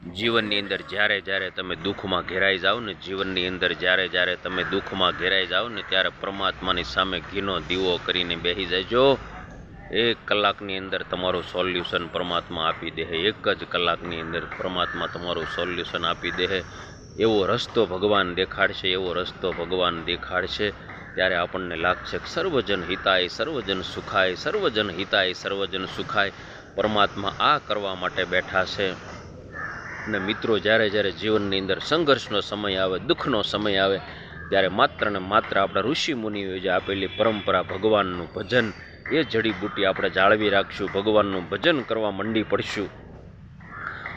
જીવનની અંદર જ્યારે જ્યારે તમે દુઃખમાં ઘેરાઈ જાઓ ને જીવનની અંદર જ્યારે જ્યારે તમે દુઃખમાં ઘેરાઈ જાઓ ને ત્યારે પરમાત્માની સામે ઘીનો દીવો કરીને બેસી જજો એક કલાકની અંદર તમારું સોલ્યુશન પરમાત્મા આપી દે. એક જ કલાકની અંદર પરમાત્મા તમારું સોલ્યુશન આપી દે. એવો રસ્તો ભગવાન દેખાડશે, એવો રસ્તો ભગવાન દેખાડશે. ત્યારે આપણને લાગશે કે સર્વજન હિતાય, સર્વજન સુખાય, સર્વજન હિતાય, સર્વજન સુખાય. પરમાત્મા આ કરવા માટે બેઠા છે. અને મિત્રો, જ્યારે જ્યારે જીવનની અંદર સંઘર્ષનો સમય આવે, દુઃખનો સમય આવે, ત્યારે માત્ર ને માત્ર આપણા ઋષિ મુનિઓએ જે આપેલી પરંપરા ભગવાનનું ભજન, એ જડીબૂટી આપણે જાળવી રાખશું, ભગવાનનું ભજન કરવા મંડી પડશું.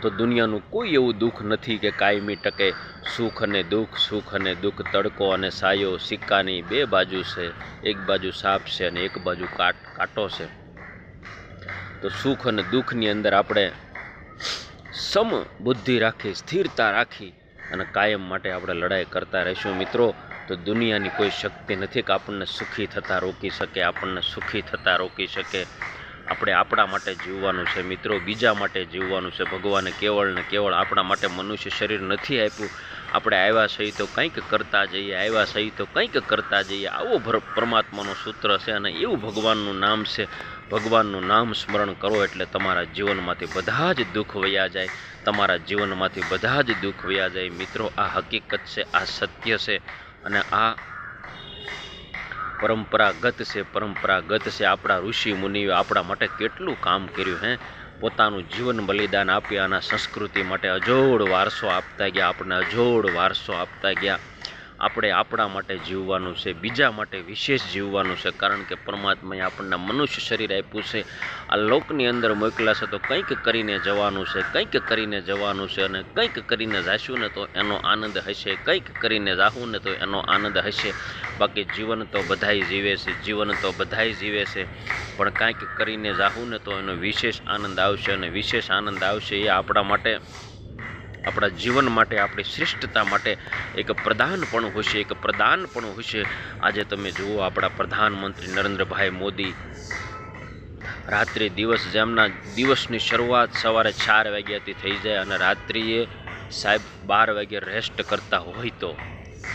તો દુનિયાનું કોઈ એવું દુઃખ નથી કે કાયમી ટકે સુખ અને દુઃખ, સુખ અને દુઃખ, તડકો અને સાયો, સિક્કાની બે બાજુ છે, એક બાજુ સાપ છે અને એક બાજુ કાટ, કાંટો છે. તો સુખ અને દુઃખની અંદર આપણે સમ બુદ્ધિ રાખી, સ્થિરતા રાખી અને કાયમ માટે આપણે લડાઈ કરતા રહીશું. મિત્રો, તો દુનિયાની કોઈ શક્તિ નથી કે આપણને સુખી થતાં રોકી શકે, આપણને સુખી થતાં રોકી શકે. આપણે આપણા માટે જીવવાનું છે મિત્રો, બીજા માટે જીવવાનું છે. ભગવાને કેવળ ને કેવળ આપણા માટે મનુષ્ય શરીર નથી આપ્યું. આપણે આવ્યા સહી તો કંઈક કરતા જઈએ, આવ્યા સહી તો કંઈક કરતા જઈએ. આવો પરમાત્માનું સૂત્ર છે અને એવું ભગવાનનું નામ છે. ભગવાનનું નામ સ્મરણ કરો એટલે તમારા જીવનમાંથી બધા જ દુઃખ વયા જાય. તમારા જીવનમાંથી બધા જ દુઃખ વયા જાય. મિત્રો, આ હકીકત છે, આ સત્ય છે અને આ પરંપરાગત છે પરંપરાગત છે. આપણા ઋષિ મુનિઓ આપણા માટે કેટલું કામ કર્યું, હે? પોતાનું જીવન બલિદાન આપી આના સંસ્કૃતિ માટે અજોડ વારસો આપતા ગયા. આપણને અજોડ વારસો આપતા ગયા. આપણે આપણા માટે જીવવાનું છે, બીજા માટે વિશેષ જીવવાનું છે, કારણ કે પરમાત્માએ આપણને મનુષ્ય શરીર આપ્યું છે. આ લોકની અંદર મોકલ્યા છે તો કંઈક કરીને જવાનું છે, કંઈક કરીને જવાનું છે અને કંઈક કરીને જાશું ને તો એનો આનંદ હશે, કંઈક કરીને જાહું ને તો એનો આનંદ હશે. બાકી જીવન તો બધાય જીવે છે, જીવન તો બધાય જીવે છે, પણ કાંઈક કરીને જાહું ને તો એનો વિશેષ આનંદ આવશે અને વિશેષ આનંદ આવશે એ આપણા માટે આપણા જીવન માટે, આપણી શ્રેષ્ઠતા માટે એક પ્રધાનપણું હશે, એક પ્રદાનપણું હશે. આજે તમે જુઓ, આપણા પ્રધાનમંત્રી નરેન્દ્રભાઈ મોદી રાત્રે દિવસ, જેમના દિવસની શરૂઆત સવારે ચાર વાગ્યાથી થઈ જાય અને રાત્રિએ સાહેબ બાર વાગે રેસ્ટ કરતા હોય તો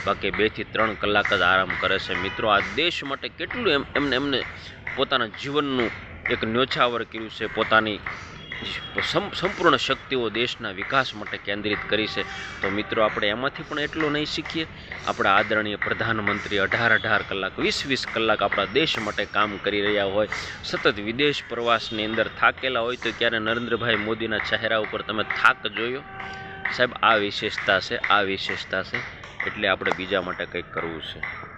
બાકી બેથી ત્રણ કલાક જ આરામ કરે છે. મિત્રો, આ દેશ માટે કેટલું એમ, એમને એમને પોતાના જીવનનું એક ન્યોછાવર કર્યું છે. પોતાની સંપૂર્ણ શક્તિઓ દેશના વિકાસ માટે કેન્દ્રિત કરી છે. તો મિત્રો, આપણે એમાંથી પણ એટલું નહીં શીખીએ. આપણા આદરણીય પ્રધાનમંત્રી અઢાર અઢાર કલાક, વીસ વીસ કલાક આપણા દેશ માટે કામ કરી રહ્યા હોય, સતત વિદેશ પ્રવાસની અંદર થાકેલા હોય, તો ક્યારે નરેન્દ્રભાઈ મોદીના ચહેરા ઉપર તમે થાક જોયો? સાહેબ, આ વિશેષતા છે, આ વિશેષતા છે, એટલે આપણે બીજા માટે કંઈક કરવું છે.